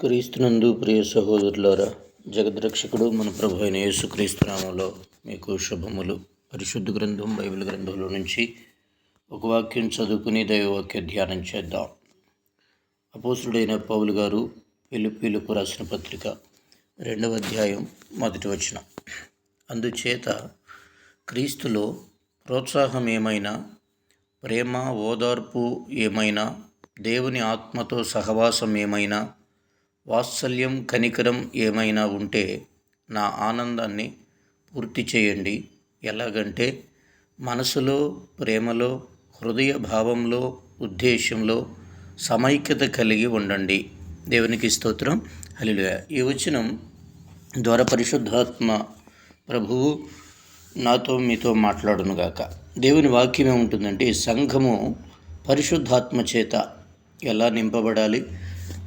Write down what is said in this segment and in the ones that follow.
క్రీస్తునందు ప్రియ సహోదరులారా జగద్రక్షకుడు మన ప్రభు అయిన యేసుక్రీస్తునామంలో మీకు శుభములు. పరిశుద్ధ గ్రంథం బైబిల్ గ్రంథంలో నుంచి ఒక వాక్యం చదువుకుని దైవవాక్య ధ్యానం చేద్దాం. అపోసుడైన పౌలు గారు పిలుపులకు రాసిన పత్రిక రెండవ అధ్యాయం మొదటి వచనం. అందుచేత క్రీస్తులో ప్రోత్సాహం ఏమైనా ప్రేమ ఓదార్పు ఏమైనా దేవుని ఆత్మతో సహవాసం ఏమైనా వాత్సల్యం కనికరం ఏమైనా ఉంటే నా ఆనందాన్ని పూర్తి చేయండి. ఎలాగంటే మనసులో ప్రేమలో హృదయ భావంలో ఉద్దేశంలో సమైక్యత కలిగి ఉండండి. దేవునికి స్తోత్రం. హలిలుగా ఈ వచనం ద్వారా పరిశుద్ధాత్మ ప్రభువు నాతో మీతో మాట్లాడునుగాక దేవుని వాక్యం ఏముంటుందంటే సంఘము పరిశుద్ధాత్మ చేత ఎలా నింపబడాలి?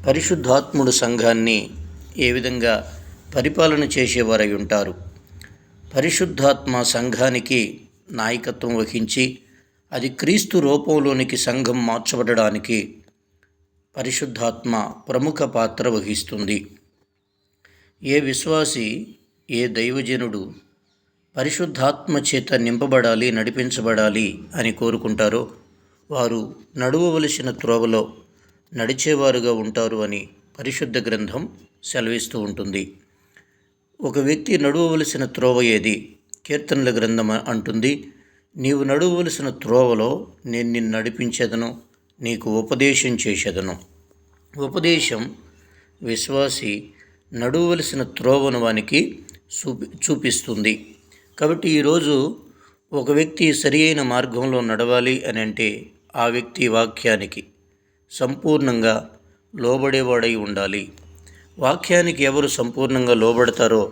పరిశుద్ధాత్ముడు సంఘాన్ని ఏ విధంగా పరిపాలన చేసేవారై ఉంటారు? పరిశుద్ధాత్మ సంఘానికి నాయకత్వం వహించి అది క్రీస్తు రూపంలోనికి సంఘం మార్చబడడానికి పరిశుద్ధాత్మ ప్రముఖ పాత్ర వహిస్తుంది. ఏ విశ్వాసి ఏ దైవజనుడు పరిశుద్ధాత్మ చేత నింపబడాలి నడిపించబడాలి అని కోరుకుంటారో వారు నడువవలసిన త్రోవలో నడిచేవారుగా ఉంటారు అని పరిశుద్ధ గ్రంథం సెలవిస్తూ ఉంటుంది. ఒక వ్యక్తి నడువవలసిన త్రోవ ఏది? కీర్తనల గ్రంథం అంటుంది నీవు నడువలసిన త్రోవలో నేను నిన్ను నడిపించేదను నీకు ఉపదేశం చేసేదను ఉపదేశం విశ్వాసి నడువలసిన త్రోవను వానికి చూపి చూపిస్తుంది. కాబట్టి ఈరోజు ఒక వ్యక్తి సరి అయిన మార్గంలో నడవాలి అని అంటే ఆ వ్యక్తి వాక్యానికి. సంపూర్ణంగా లోబడేవాడై ఉండాలి. వాక్యానికి ఎవరు సంపూర్ణంగా లోబడతారో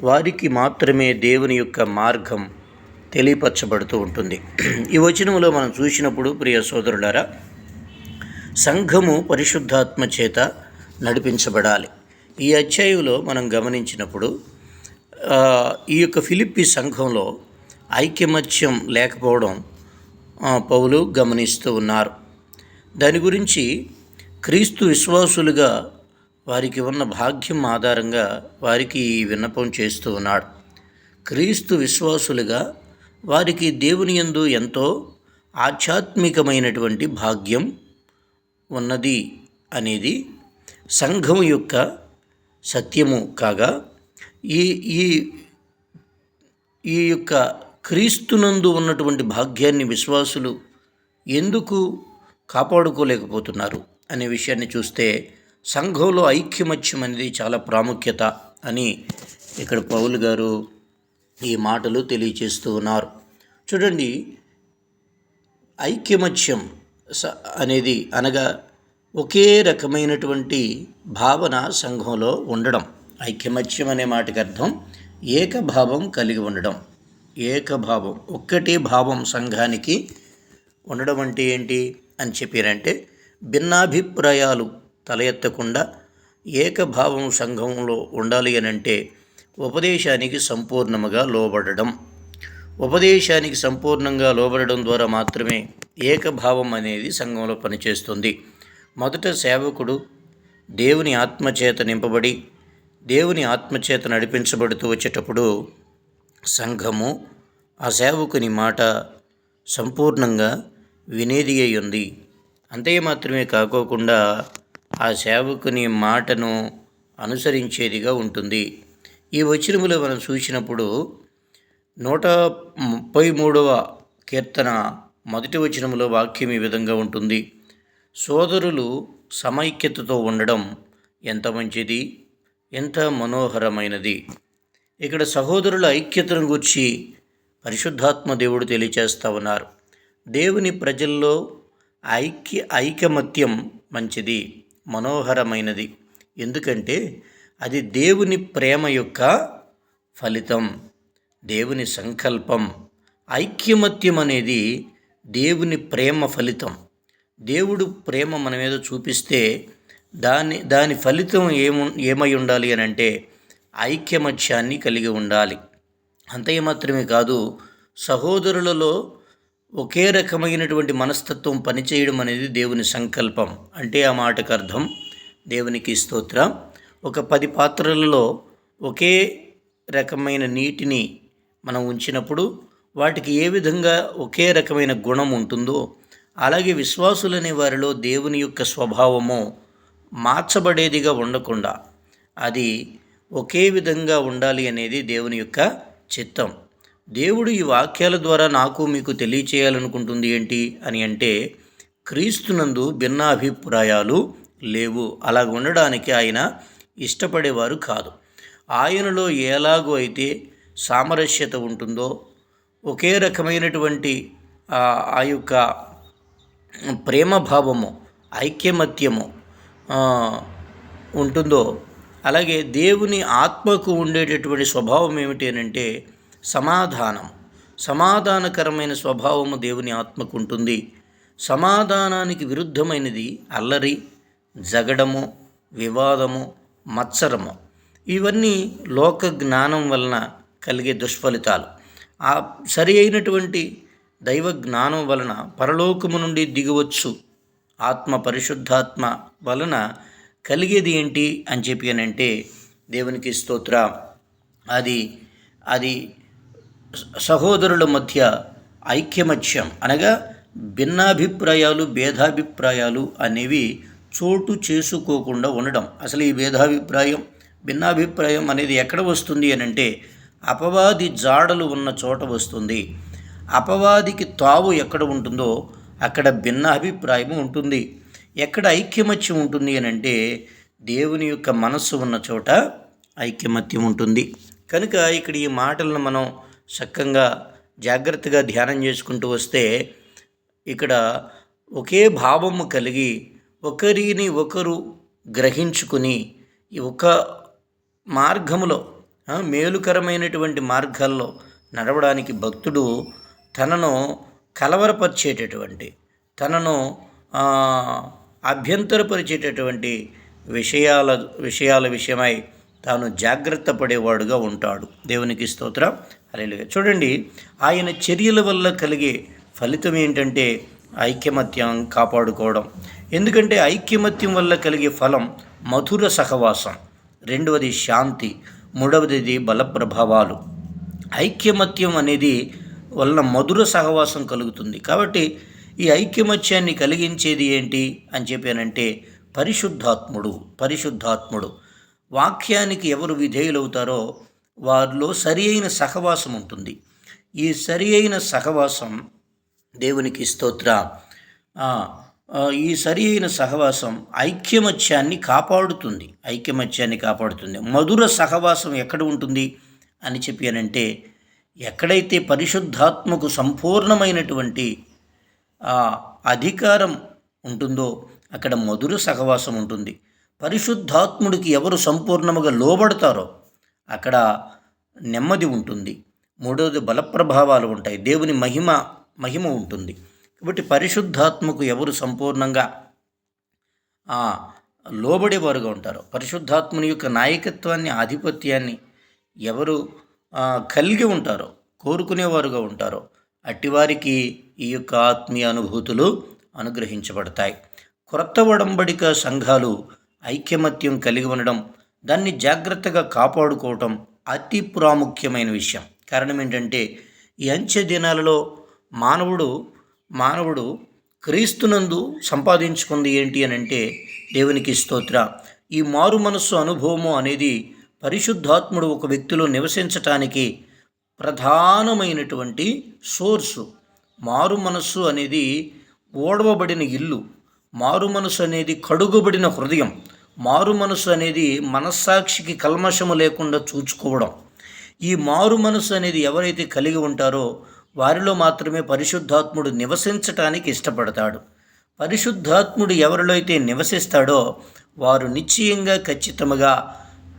వారికి మాత్రమే దేవుని యొక్క మార్గం తెలియపరచబడుతూ ఉంటుంది. ఈ వచనంలో మనం చూసినప్పుడు ప్రియ సోదరులారా సంఘము పరిశుద్ధాత్మ చేత నడిపించబడాలి. ఈ అధ్యాయంలో మనం గమనించినప్పుడు ఈ యొక్క ఫిలిప్పి సంఘంలో ఐక్యమత్యం లేకపోవడం పౌలు గమనిస్తూ ఉన్నారు. దాని గురించి క్రీస్తు విశ్వాసులుగా వారికి ఉన్న భాగ్యం ఆధారంగా వారికి ఈ విన్నపం చేస్తూ ఉన్నాడు. క్రీస్తు విశ్వాసులుగా వారికి దేవుని యందు ఎంతో ఆధ్యాత్మికమైనటువంటి భాగ్యం ఉన్నది అనేది సంఘం యొక్క సత్యము కాగా ఈ ఈ ఈ యొక్క క్రీస్తునందు ఉన్నటువంటి భాగ్యాన్ని విశ్వాసులు ఎందుకు కాపాడుకోలేకపోతున్నారు అనే విషయాన్ని చూస్తే సంఘంలో ఐక్యమత్యం అనేది చాలా ప్రాముఖ్యత అని ఇక్కడ పౌలు గారు ఈ మాటలు తెలియచేస్తూ ఉన్నారు. చూడండి ఐక్యమత్యం అనేది అనగా ఒకే రకమైనటువంటి భావన సంఘంలో ఉండడం. ఐక్యమత్యం అనే మాటకి అర్థం ఏకభావం కలిగి ఉండడం. ఏకభావం ఒక్కటే భావం సంఘానికి ఉండడం అంటే ఏంటి? అని చెప్పారంటే భిన్నాభిప్రాయాలు తల ఎత్తకుండా ఏకభావం సంఘంలో ఉండాలి అని అంటే ఉపదేశానికి సంపూర్ణముగా లోబడడం. ఉపదేశానికి సంపూర్ణంగా లోబడడం ద్వారా మాత్రమే ఏకభావం అనేది సంఘంలో పనిచేస్తుంది. మొదట సేవకుడు దేవుని ఆత్మచేత నింపబడి దేవుని ఆత్మచేత నడిపించబడుతూ వచ్చేటప్పుడు సంఘము ఆ సేవకుని మాట సంపూర్ణంగా వినేది అయ్యుంది ఉంది అంతే మాత్రమే కాకోకుండా ఆ సేవకుని మాటను అనుసరించేదిగా ఉంటుంది. ఈ వచనములో మనం చూసినప్పుడు నూట ముప్పై మూడవ కీర్తన మొదటి వచనములో వాక్యం ఈ విధంగా ఉంటుంది. సోదరులు సమైక్యతతో ఉండడం ఎంత మంచిది? ఎంత మనోహరమైనది? ఇక్కడ సహోదరుల ఐక్యతను గురించి పరిశుద్ధాత్మ దేవుడు తెలియచేస్తూ ఉన్నారు. దేవుని ప్రజల్లో ఐక్య ఐకమత్యం మంచిది మనోహరమైనది. ఎందుకంటే అది దేవుని ప్రేమ యొక్క ఫలితం దేవుని సంకల్పం. ఐక్యమత్యం అనేది దేవుని ప్రేమ ఫలితం. దేవుడు ప్రేమ మన మీద చూపిస్తే దాని దాని ఫలితం ఏము ఏమై ఉండాలి అని అంటే ఐక్యమత్యాన్ని కలిగి ఉండాలి. అంతే మాత్రమే కాదు సహోదరులలో ఒకే రకమైనటువంటి మనస్తత్వం పనిచేయడం అనేది దేవుని సంకల్పం. అంటే ఆ మాటకు అర్థం దేవునికి స్తోత్ర. ఒక పది పాత్రలలో ఒకే రకమైన నీటిని మనం ఉంచినప్పుడు వాటికి ఏ విధంగా ఒకే రకమైన గుణం ఉంటుందో అలాగే విశ్వాసులనే వారిలో దేవుని యొక్క స్వభావము మార్చబడేదిగా ఉండకుండా అది ఒకే విధంగా ఉండాలి అనేది దేవుని యొక్క చిత్తం. దేవుడు ఈ వాక్యాల ద్వారా నాకు మీకు తెలియచేయాలనుకుంటుంది ఏంటి అని అంటే క్రీస్తునందు భిన్నాభిప్రాయాలు లేవు. అలా ఉండడానికి ఆయన ఇష్టపడేవారు కాదు. ఆయనలో ఎలాగో అయితే సామరస్యత ఉంటుందో ఒకే రకమైనటువంటి ఆ యొక్క ప్రేమ భావము ఐక్యమత్యము ఉంటుందో అలాగే దేవుని ఆత్మకు ఉండేటటువంటి స్వభావం ఏమిటి అని అంటే సమాధానం. సమాధానకరమైన స్వభావము దేవుని ఆత్మకు ఉంటుంది సమాధానానికి విరుద్ధమైనది అల్లరి జగడము వివాదము మత్సరము. ఇవన్నీ లోక జ్ఞానం వలన కలిగే దుష్ఫలితాలు. ఆ సరి అయినటువంటి దైవ జ్ఞానం వలన పరలోకము నుండి దిగవచ్చు. ఆత్మ పరిశుద్ధాత్మ వలన కలిగేది ఏంటి అని చెప్పి అని అంటే దేవునికి స్తోత్ర. అది అది సహోదరుల మధ్య ఐక్యమత్యం అనగా భిన్నాభిప్రాయాలు భేదాభిప్రాయాలు అనేవి చోటు చేసుకోకుండా ఉండడం. అసలు ఈ భేదాభిప్రాయం భిన్నాభిప్రాయం అనేది ఎక్కడ వస్తుంది అని అంటే అపవాది జాడలు ఉన్న చోట వస్తుంది. అపవాదికి తావు ఎక్కడ ఉంటుందో అక్కడ భిన్న అభిప్రాయం ఉంటుంది. ఎక్కడ ఐక్యమత్యం ఉంటుంది అని అంటే దేవుని యొక్క మనస్సు ఉన్న చోట ఐక్యమత్యం ఉంటుంది. కనుక ఇక్కడ ఈ మాటలను మనం చక్కగా జాగ్రత్తగా ధ్యానం చేసుకుంటూ వస్తే ఇక్కడ ఒకే భావము కలిగి ఒకరిని ఒకరు గ్రహించుకుని ఒక మార్గములో మేలుకరమైనటువంటి మార్గాల్లో నడవడానికి భక్తుడు తనను కలవరపరిచేటటువంటి తనను అభ్యంతరపరిచేటటువంటి విషయాల విషయాల విషయమై తాను జాగ్రత్త పడేవాడుగా ఉంటాడు. దేవునికి స్తోత్రం. అలే చూడండి ఆయన చర్యల వల్ల కలిగే ఫలితం ఏంటంటే ఐక్యమత్యం కాపాడుకోవడం. ఎందుకంటే ఐక్యమత్యం వల్ల కలిగే ఫలం మధుర సహవాసం రెండవది శాంతి మూడవది బల ప్రభావాలు ఐక్యమత్యం అనేది వలన మధుర సహవాసం కలుగుతుంది. కాబట్టి ఈ ఐక్యమత్యాన్ని కలిగించేది ఏంటి అని చెప్పానంటే పరిశుద్ధాత్ముడు పరిశుద్ధాత్ముడు. వాక్యానికి ఎవరు విధేయులవుతారో వారిలో సరి అయిన సహవాసం ఉంటుంది. ఈ సరి అయిన సహవాసం దేవునికి స్తోత్ర. ఈ సరి అయిన సహవాసం ఐక్యమత్యాన్ని కాపాడుతుంది. ఐక్యమత్యాన్ని కాపాడుతుంది. మధుర సహవాసం ఎక్కడ ఉంటుంది? అని చెప్పానంటే ఎక్కడైతే పరిశుద్ధాత్మకు సంపూర్ణమైనటువంటి అధికారం ఉంటుందో అక్కడ మధుర సహవాసం ఉంటుంది. పరిశుద్ధాత్ముడికి ఎవరు సంపూర్ణముగా లోబడతారో అక్కడ నెమ్మది ఉంటుంది. మూడవది బలప్రభావాలు ఉంటాయి. దేవుని మహిమ మహిమ ఉంటుంది. కాబట్టి పరిశుద్ధాత్మకు ఎవరు సంపూర్ణంగా లోబడేవారుగా ఉంటారు పరిశుద్ధాత్మని యొక్క నాయకత్వాన్ని ఆధిపత్యాన్ని ఎవరు కలిగి ఉంటారో కోరుకునేవారుగా ఉంటారో అట్టివారికి ఈ యొక్క ఆత్మీయ అనుభూతులు అనుగ్రహించబడతాయి. క్రొత్త ఒడంబడిక సంఘాలు ఐక్యమత్యం కలిగి ఉండడం దాన్ని జాగ్రత్తగా కాపాడుకోవటం అతి ప్రాముఖ్యమైన విషయం. కారణం ఏంటంటే ఈ అంచె దినాలలో మానవుడు మానవుడు క్రీస్తునందు సంపాదించుకుంది ఏంటి అని అంటే దేవునికి స్తోత్ర. ఈ మారు మనస్సు అనుభవము అనేది పరిశుద్ధాత్ముడు ఒక వ్యక్తిలో నివసించటానికి ప్రధానమైనటువంటి సోర్సు. మారు మనస్సు అనేది ఓడవబడిన ఇల్లు. మారు మనసు అనేది కడుగుబడిన హృదయం. మారు మనసు అనేది మనస్సాక్షికి కల్మషము లేకుండా చూచుకోవడం. ఈ మారు మనసు అనేది ఎవరైతే కలిగి ఉంటారో వారిలో మాత్రమే పరిశుద్ధాత్ముడు నివసించటానికి ఇష్టపడతాడు. పరిశుద్ధాత్ముడు ఎవరిలో అయితే నివసిస్తాడో వారు నిశ్చయంగా ఖచ్చితముగా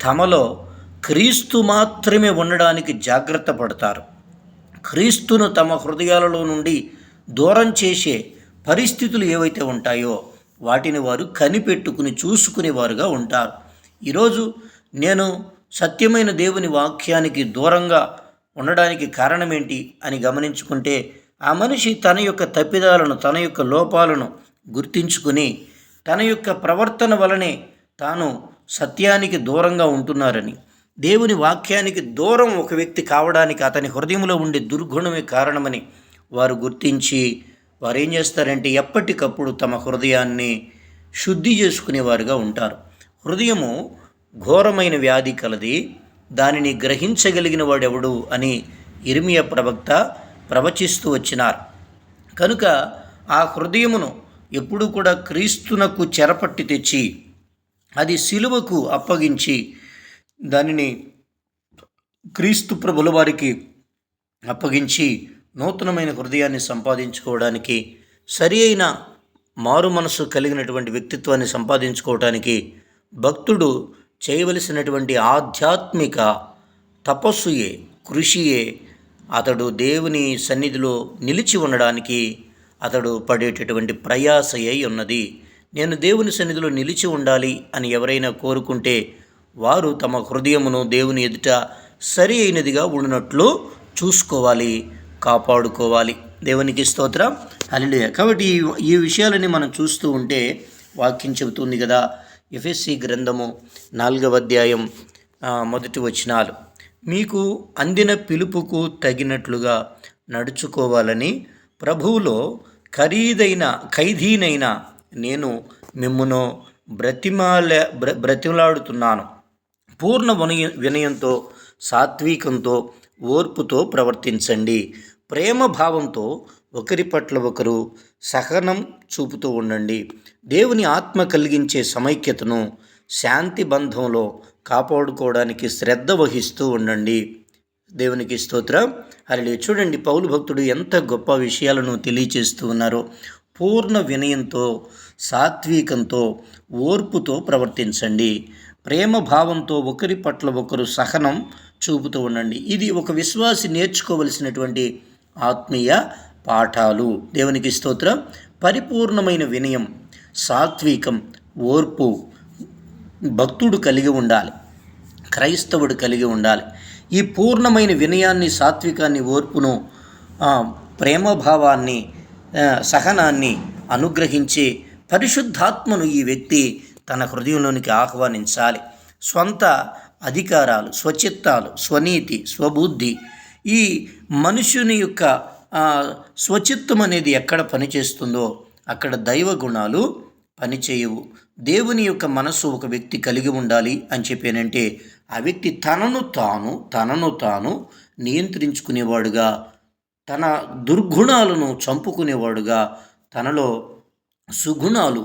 తమలో క్రీస్తు మాత్రమే ఉండడానికి జాగ్రత్త పడతారు. క్రీస్తును తమ హృదయాలలో నుండి దూరం చేసే పరిస్థితులు ఏవైతే ఉంటాయో వాటిని వారు కనిపెట్టుకుని చూసుకునేవారుగా ఉంటారు. ఈరోజు నేను సత్యమైన దేవుని వాక్యానికి దూరంగా ఉండడానికి కారణం ఏంటి అని గమనించుకుంటే ఆ మనిషి తన యొక్క తప్పిదాలను తన యొక్క లోపాలను గుర్తించుకుని తన యొక్క ప్రవర్తన వలనే తాను సత్యానికి దూరంగా ఉంటున్నారని దేవుని వాక్యానికి దూరం ఒక వ్యక్తి కావడానికి అతని హృదయంలో ఉండే దుర్గుణమే కారణమని వారు గుర్తించి వారు ఏం చేస్తారంటే ఎప్పటికప్పుడు తమ హృదయాన్ని శుద్ధి చేసుకునేవారుగా ఉంటారు. హృదయము ఘోరమైన వ్యాధి కలది దానిని గ్రహించగలిగిన వాడెవడు అని ఇర్మియ ప్రవక్త ప్రవచిస్తూ వచ్చినారు. కనుక ఆ హృదయమును ఎప్పుడు కూడా క్రీస్తునకు చెరపట్టి తెచ్చి అది సిలువకు అప్పగించి దానిని క్రీస్తు ప్రభుల వారికి అప్పగించి నూతనమైన హృదయాన్ని సంపాదించుకోవడానికి సరి అయిన మారు మనసు కలిగినటువంటి వ్యక్తిత్వాన్ని సంపాదించుకోవడానికి భక్తుడు చేయవలసినటువంటి ఆధ్యాత్మిక తపస్సుయే కృషియే అతడు దేవుని సన్నిధిలో నిలిచి ఉండడానికి అతడు పడేటటువంటి ప్రయాస అయి ఉన్నది. నేను దేవుని సన్నిధిలో నిలిచి ఉండాలి అని ఎవరైనా కోరుకుంటే వారు తమ హృదయమును దేవుని ఎదుట సరి అయినదిగా ఉండినట్లు చూసుకోవాలి. కాపాడుకోవాలి. దేవునికి స్తోత్రం. హల్లెలూయా కాబట్టి ఈ విషయాలని మనం చూస్తూ ఉంటే వాక్యం చెబుతుంది కదా ఎఫ్ఎస్సి గ్రంథము నాలుగవ అధ్యాయం మొదటి వచనాలు. మీకు అందిన పిలుపుకు తగినట్లుగా నడుచుకోవాలని ప్రభువులో ఖరీదైన ఖైదీనైన నేను మిమ్మును బ్రతిమాల బ్ర బ్రతిమలాడుతున్నాను. పూర్ణ వినయ వినయంతో సాత్వికంతో ఓర్పుతో ప్రవర్తించండి. ప్రేమ భావంతో ఒకరి పట్ల ఒకరు సహనం చూపుతూ ఉండండి. దేవుని ఆత్మ కలిగించే సమైక్యతను శాంతి బంధంలో కాపాడుకోవడానికి శ్రద్ధ వహిస్తూ ఉండండి. దేవునికి స్తోత్రం. అలా చూడండి పౌలు భక్తుడు ఎంత గొప్ప విషయాలను తెలియచేస్తూ ఉన్నారో. పూర్ణ వినయంతో సాత్వికంతో ఓర్పుతో ప్రవర్తించండి. ప్రేమ భావంతో ఒకరి పట్ల ఒకరు సహనం చూపుతూ ఉండండి. ఇది ఒక విశ్వాసి నేర్చుకోవలసినటువంటి ఆత్మీయ పాఠాలు. దేవునికి స్తోత్రం. పరిపూర్ణమైన వినయం సాత్వికం ఓర్పు భక్తుడు కలిగి ఉండాలి. క్రైస్తవుడు కలిగి ఉండాలి. ఈ పూర్ణమైన వినయాన్ని సాత్వికాన్ని ఓర్పును ప్రేమభావాన్ని సహనాన్ని అనుగ్రహించి పరిశుద్ధాత్మను ఈ వ్యక్తి తన హృదయంలోనికి ఆహ్వానించాలి. స్వంత అధికారాలు స్వచిత్తాలు స్వనీతి స్వబుద్ధి. ఈ మనుషుని యొక్క స్వచిత్తం అనేది ఎక్కడ పనిచేస్తుందో అక్కడ దైవ గుణాలు పనిచేయవు. దేవుని యొక్క మనస్సు ఒక వ్యక్తి కలిగి ఉండాలి అని చెప్పానంటే ఆ వ్యక్తి తనను తాను తనను తాను నియంత్రించుకునేవాడుగా తన దుర్గుణాలను చంపుకునేవాడుగా తనలో సుగుణాలు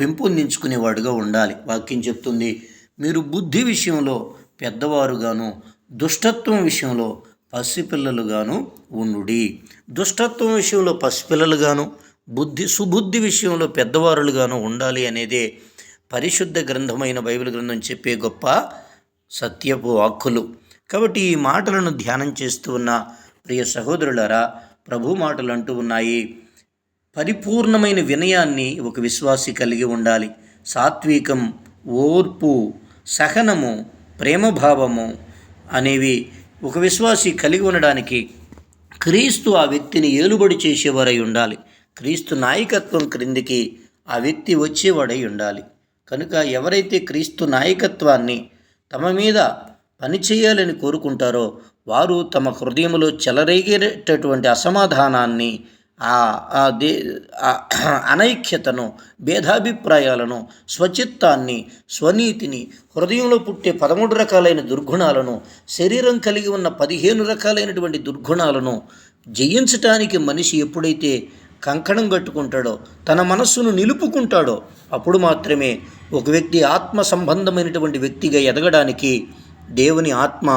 పెంపొందించుకునేవాడుగా ఉండాలి. వాక్యం చెప్తుంది మీరు బుద్ధి విషయంలో పెద్దవారుగాను దుష్టత్వం విషయంలో పసిపిల్లలుగాను ఉండుడి. దుష్టత్వం విషయంలో పసిపిల్లలుగాను బుద్ధి సుబుద్ధి విషయంలో పెద్దవారులుగాను ఉండాలి అనేదే పరిశుద్ధ గ్రంథమైన బైబిల్ గ్రంథం చెప్పే గొప్ప సత్యపు వాక్కులు. కాబట్టి ఈ మాటలను ధ్యానం చేస్తూ ఉన్న ప్రియ సహోదరులరా ప్రభు మాటలు అంటూ ఉన్నాయి. పరిపూర్ణమైన వినయాన్ని ఒక విశ్వాసి కలిగి ఉండాలి. సాత్వికం ఓర్పు సహనము ప్రేమభావము అనేవి ఒక విశ్వాసి కలిగి ఉండడానికి క్రీస్తు ఆ వ్యక్తిని ఏలుబడి చేసేవారై ఉండాలి. క్రీస్తు నాయకత్వం క్రిందికి ఆ వ్యక్తి వచ్చేవాడై ఉండాలి. కనుక ఎవరైతే క్రీస్తు నాయకత్వాన్ని తమ మీద పనిచేయాలని కోరుకుంటారో వారు తమ హృదయంలో చెలరేగేటటువంటి అసమాధానాన్ని దే అనైక్యతను భేదాభిప్రాయాలను స్వచిత్తాన్ని స్వనీతిని హృదయంలో పుట్టే పదమూడు రకాలైన దుర్గుణాలను శరీరం కలిగి ఉన్న పదిహేను రకాలైనటువంటి దుర్గుణాలను జయించటానికి మనిషి ఎప్పుడైతే కంకణం కట్టుకుంటాడో తన మనస్సును నిలుపుకుంటాడో అప్పుడు మాత్రమే ఒక వ్యక్తి ఆత్మ సంబంధమైనటువంటి వ్యక్తిగా ఎదగడానికి దేవుని ఆత్మ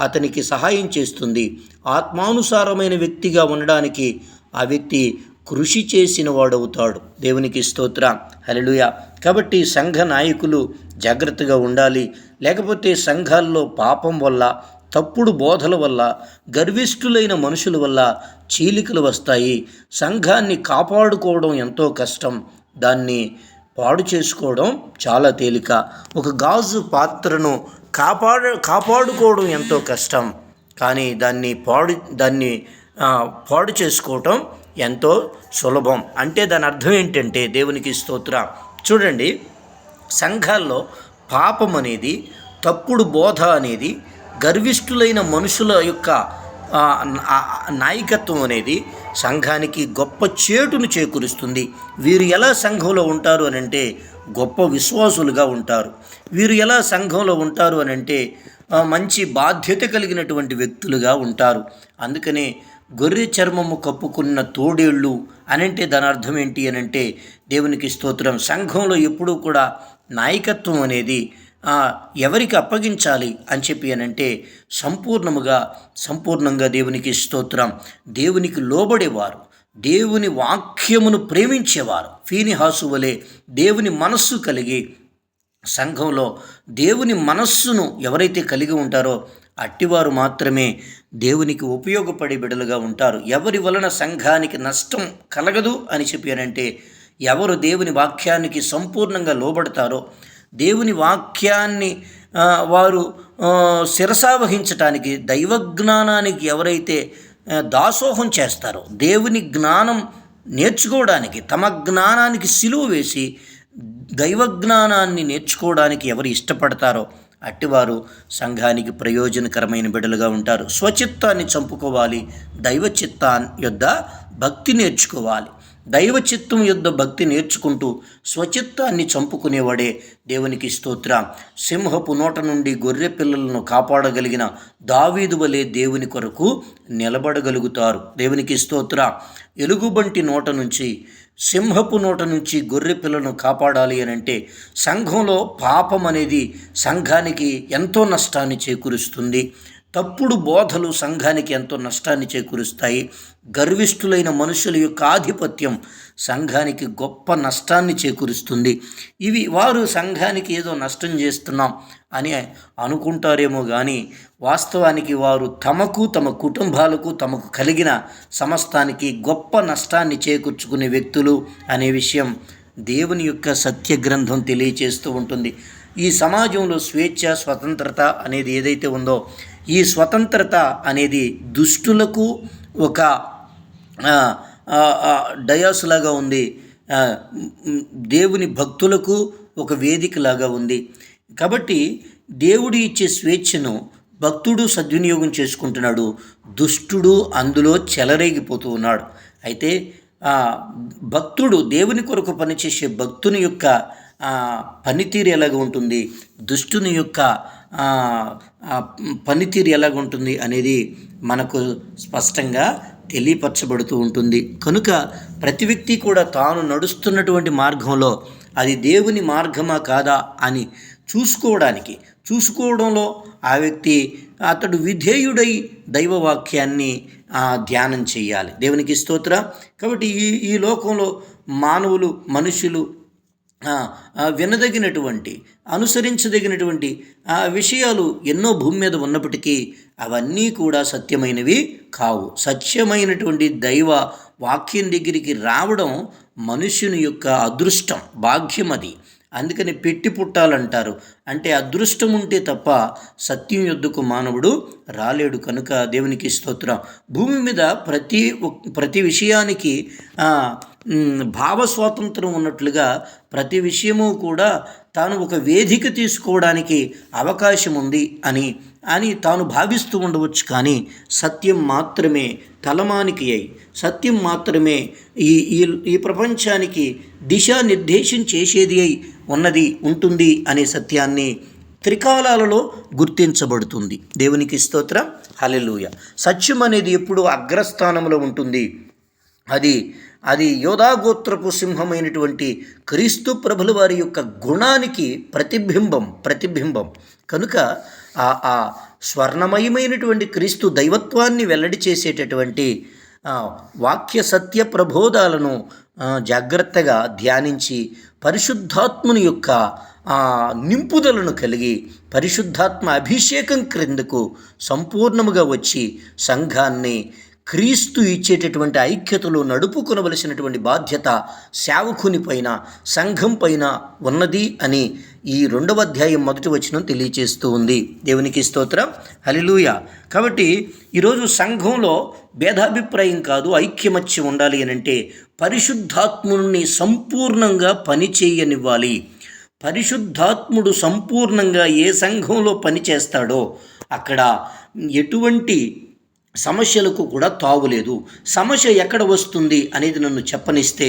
అతనికి సహాయం చేస్తుంది. ఆత్మానుసారమైన వ్యక్తిగా ఉండడానికి ఆ వ్యక్తి కృషి చేసిన వాడవుతాడు. దేవునికి స్తోత్ర. హలలుయ కాబట్టి సంఘ నాయకులు జాగ్రత్తగా ఉండాలి. లేకపోతే సంఘాల్లో పాపం వల్ల తప్పుడు బోధల వల్ల గర్విష్ఠులైన మనుషుల వల్ల చీలికలు వస్తాయి. సంఘాన్ని కాపాడుకోవడం ఎంతో కష్టం. దాన్ని పాడు చేసుకోవడం చాలా తేలిక. ఒక గాజు పాత్రను కాపాడ కాపాడుకోవడం ఎంతో కష్టం. కానీ దాన్ని పాడు దాన్ని పాడు చేసుకోవటం ఎంతో సులభం. అంటే దాని అర్థం ఏంటంటే దేవునికి స్తోత్ర. చూడండి సంఘాల్లో పాపం అనేది తప్పుడు బోధ అనేది గర్విష్ఠులైన మనుషుల యొక్క నాయకత్వం అనేది సంఘానికి గొప్ప చేటును చేకూరుస్తుంది. వీరు ఎలా సంఘంలో ఉంటారు అని అంటే గొప్ప విశ్వాసులుగా ఉంటారు. వీరు ఎలా సంఘంలో ఉంటారు అని అంటే మంచి బాధ్యత కలిగినటువంటి వ్యక్తులుగా ఉంటారు. అందుకనే గొర్రె చర్మము కప్పుకున్న తోడేళ్ళు అనంటే దాని అర్థం ఏంటి అని అంటే దేవునికి స్తోత్రం. సంఘంలో ఎప్పుడూ కూడా నాయకత్వం అనేది ఎవరికి అప్పగించాలి అని చెప్పి అనంటే సంపూర్ణముగా సంపూర్ణంగా దేవునికి స్తోత్రం. దేవునికి లోబడేవారు దేవుని వాక్యమును ప్రేమించేవారు. ఫీనిహాసు వలె దేవుని మనస్సు కలిగి సంఘంలో దేవుని మనస్సును ఎవరైతే కలిగి ఉంటారో అట్టివారు మాత్రమే దేవునికి ఉపయోగపడే బిడలుగా ఉంటారు. ఎవరి వలన సంఘానికి నష్టం కలగదు అని చెప్పానంటే ఎవరు దేవుని వాక్యానికి సంపూర్ణంగా లోబడతారో దేవుని వాక్యాన్ని వారు ఆ, శిరసావహించటానికి దైవజ్ఞానానికి ఎవరైతే దాసోహం చేస్తారో దేవుని జ్ఞానం నేర్చుకోవడానికి తమ జ్ఞానానికి సిలువ వేసి దైవజ్ఞానాన్ని నేర్చుకోవడానికి ఎవరు ఇష్టపడతారో అట్టివారు సంఘానికి ప్రయోజనకరమైన బిడ్డలుగా ఉంటారు. స్వచిత్తాన్ని చంపుకోవాలి దైవ యొద్ద భక్తి నేర్చుకోవాలి. దైవ చిత్తం యుద్ధ భక్తి నేర్చుకుంటూ స్వచిత్తాన్ని చంపుకునేవాడే దేవునికి స్తోత్ర. సింహపు నోట నుండి గొర్రె పిల్లలను కాపాడగలిగిన దావీదు వలె దేవుని కొరకు నిలబడగలుగుతారు. దేవునికి స్తోత్ర. ఎలుగుబంటి నోట నుంచి సింహపు నోట నుంచి గొర్రె పిల్లను కాపాడాలి అని అంటే సంఘంలో పాపం అనేది సంఘానికి ఎంతో నష్టాన్ని చేకూరుస్తుంది. తప్పుడు బోధలు సంఘానికి ఎంతో నష్టాన్ని చేకూరుస్తాయి. గర్విష్ఠులైన మనుషుల యొక్క ఆధిపత్యం సంఘానికి గొప్ప నష్టాన్ని చేకూరుస్తుంది. ఇవి వారు సంఘానికి ఏదో నష్టం చేస్తున్నాం అని అనుకుంటారేమో కానీ వాస్తవానికి వారు తమకు తమ కుటుంబాలకు తమకు కలిగిన సమస్తానికి గొప్ప నష్టాన్ని చేకూర్చుకునే వ్యక్తులు అనే విషయం దేవుని యొక్క సత్య గ్రంథం తెలియచేస్తూ ఉంటుంది. ఈ సమాజంలో స్వేచ్ఛ స్వతంత్రత అనేది ఏదైతే ఉందో ఈ స్వతంత్రత అనేది దుష్టులకు ఒక డయాస్ లాగా ఉంది. దేవుని భక్తులకు ఒక వేదికలాగా ఉంది. కాబట్టి దేవుడు ఇచ్చే స్వేచ్ఛను భక్తుడు సద్వినియోగం చేసుకుంటున్నాడు. దుష్టుడు అందులో చెలరేగిపోతూ ఉన్నాడు. అయితే భక్తుడు దేవుని కొరకు పనిచేసే భక్తుని యొక్క పనితీరు ఎలాగ ఉంటుంది? దుష్టుని యొక్క పనితీరు ఎలాగుంటుంది అనేది మనకు స్పష్టంగా తెలియపరచబడుతూ ఉంటుంది. కనుక ప్రతి వ్యక్తి కూడా తాను నడుస్తున్నటువంటి మార్గంలో అది దేవుని మార్గమా కాదా అని చూసుకోవడానికి చూసుకోవడంలో ఆ వ్యక్తి అతడు విధేయుడై దైవవాక్యాన్ని ధ్యానం చేయాలి. దేవునికి స్తోత్ర. కాబట్టి ఈ ఈ లోకంలో మానవులు మనుషులు వినదగినటువంటి అనుసరించదగినటువంటి ఆ విషయాలు ఎన్నో భూమి మీద ఉన్నప్పటికీ అవన్నీ కూడా సత్యమైనవి కావు. సత్యమైనటువంటి దైవ వాక్యం దగ్గరికి రావడం మనుషుని యొక్క అదృష్టం భాగ్యం అది. అందుకని పెట్టి పుట్టాలంటారు. అంటే అదృష్టం ఉంటే తప్ప సత్యం యొద్దకు మానవుడు రాలేడు. కనుక దేవునికి స్తోత్రం. భూమి మీద ప్రతి ప్రతి విషయానికి భావస్వాతంత్రం భావ స్వాతంత్రం ఉన్నట్లుగా ప్రతి విషయము కూడా తాను ఒక వేదిక తీసుకోవడానికి అవకాశం ఉంది అని అని తాను భావిస్తూ ఉండవచ్చు కానీ సత్యం మాత్రమే తలమానికి అయి సత్యం మాత్రమే ఈ ఈ ఈ ప్రపంచానికి దిశానిర్దేశం చేసేది అయి ఉన్నది ఉంటుంది అనే సత్యాన్ని త్రికాలాలలో గుర్తించబడుతుంది. దేవునికి స్తోత్రం. హల్లెలూయ. సత్యం అనేది ఎప్పుడూ అగ్రస్థానంలో ఉంటుంది. అది అది యోధాగోత్రపు సింహమైనటువంటి క్రీస్తు ప్రభుల వారి యొక్క గుణానికి ప్రతిబింబం ప్రతిబింబం. కనుక ఆ ఆ స్వర్ణమయమైనటువంటి క్రీస్తు దైవత్వాన్ని వెల్లడి చేసేటటువంటి వాక్య సత్య ప్రబోధాలను జాగ్రత్తగా ధ్యానించి పరిశుద్ధాత్ముని యొక్క నింపుదలను కలిగి పరిశుద్ధాత్మ అభిషేకం క్రిందకు సంపూర్ణముగా వచ్చి సంఘాన్ని క్రీస్తు ఇచ్చేటటువంటి ఐక్యతలో నడుపుకొనవలసినటువంటి బాధ్యత సేవకుని పైన సంఘం పైన ఉన్నది అని ఈ రెండవ అధ్యాయం మొదటి వచనం తెలియచేస్తూ ఉంది. దేవునికి స్తోత్రం. హలిలూయ కాబట్టి ఈరోజు సంఘంలో భేదాభిప్రాయం కాదు ఐక్యమత్యం ఉండాలి అని అంటే పరిశుద్ధాత్ముని సంపూర్ణంగా పనిచేయనివ్వాలి పరిశుద్ధాత్ముడు సంపూర్ణంగా ఏ సంఘంలో పనిచేస్తాడో అక్కడ ఎటువంటి సమస్యలకు కూడా తావులేదు సమస్య ఎక్కడ వస్తుంది అనేది నన్ను చెప్పనిస్తే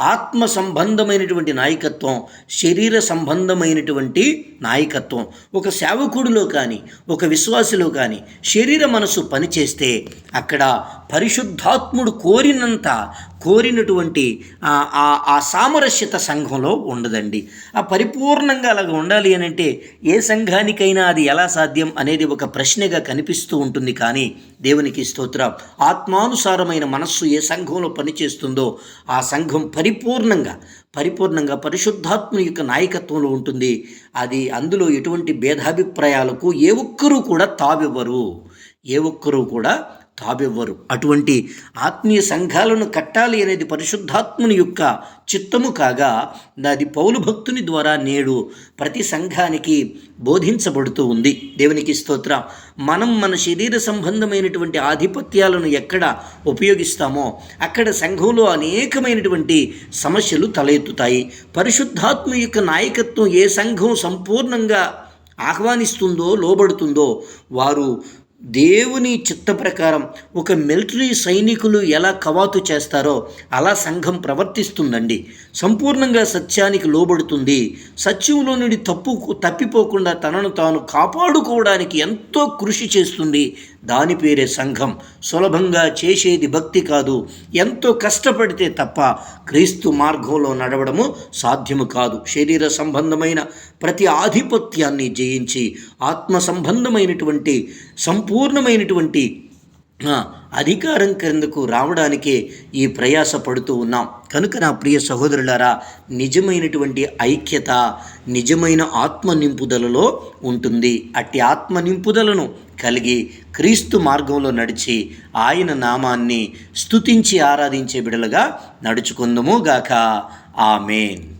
ఆత్మ సంబంధమైనటువంటి నాయకత్వం శరీర సంబంధమైనటువంటి నాయకత్వం. ఒక సేవకుడిలో కానీ ఒక విశ్వాసిలో కానీ శరీర మనసు పనిచేస్తే అక్కడ పరిశుద్ధాత్ముడు కోరినంత కోరినటువంటి ఆ- ఆ ఆ సామరస్యత సంఘంలో ఉండదండి. ఆ పరిపూర్ణంగా అలాగ ఉండాలి అని అంటే ఏ సంఘానికైనా అది ఎలా సాధ్యం అనేది ఒక ప్రశ్నగా కనిపిస్తూ ఉంటుంది. కానీ దేవునికి స్తోత్రం ఆత్మానుసారమైన మనస్సు ఏ సంఘంలో పనిచేస్తుందో ఆ సంఘం పరిపూర్ణంగా పరిపూర్ణంగా పరిశుద్ధాత్మ యొక్క నాయకత్వంలో ఉంటుంది. అది అందులో ఎటువంటి భేదాభిప్రాయాలకు ఏ ఒక్కరూ కూడా తావివ్వరు. ఏ ఒక్కరూ కూడా తాబివ్వరు. అటువంటి ఆత్మీయ సంఘాలను కట్టాలి అనేది పరిశుద్ధాత్ముని యొక్క చిత్తము కాగా నాది పౌలు భక్తుని ద్వారా నేడు ప్రతి సంఘానికి బోధించబడుతూ ఉంది. దేవునికి స్తోత్రం. మనం మన శరీర సంబంధమైనటువంటి ఆధిపత్యాలను ఎక్కడ ఉపయోగిస్తామో అక్కడ సంఘంలో అనేకమైనటువంటి సమస్యలు తలెత్తుతాయి. పరిశుద్ధాత్మ యొక్క నాయకత్వం ఏ సంఘం సంపూర్ణంగా ఆహ్వానిస్తుందో లోబడుతుందో వారు దేవుని చిత్త ప్రకారం ఒక మిలిటరీ సైనికులు ఎలా కవాతు చేస్తారో అలా సంఘం ప్రవర్తిస్తుందండి. సంపూర్ణంగా సత్యానికి లోబడుతుంది. సత్యంలో నుండి తప్పు తప్పిపోకుండా తనను తాను కాపాడుకోవడానికి ఎంతో కృషి చేస్తుంది దాని పేరే సంఘం. సులభంగా చేసేది భక్తి కాదు. ఎంతో కష్టపడితే తప్ప క్రీస్తు మార్గంలో నడవడము సాధ్యము కాదు. శరీర సంబంధమైన ప్రతి ఆధిపత్యాన్ని జయించి ఆత్మ సంబంధమైనటువంటి సంపూర్ణమైనటువంటి అధికారం క్రిందకు రావడానికే ఈ ప్రయాస పడుతూ ఉన్నాం. కనుక నా ప్రియ సహోదరులారా నిజమైనటువంటి ఐక్యత నిజమైన ఆత్మ నింపుదలలో ఉంటుంది. అట్టి ఆత్మ నింపుదలను కలిగి క్రీస్తు మార్గంలో నడిచి ఆయన నామాన్ని స్తుతించి ఆరాధించే బిడలుగా నడుచుకుందము గాక. ఆమెన్.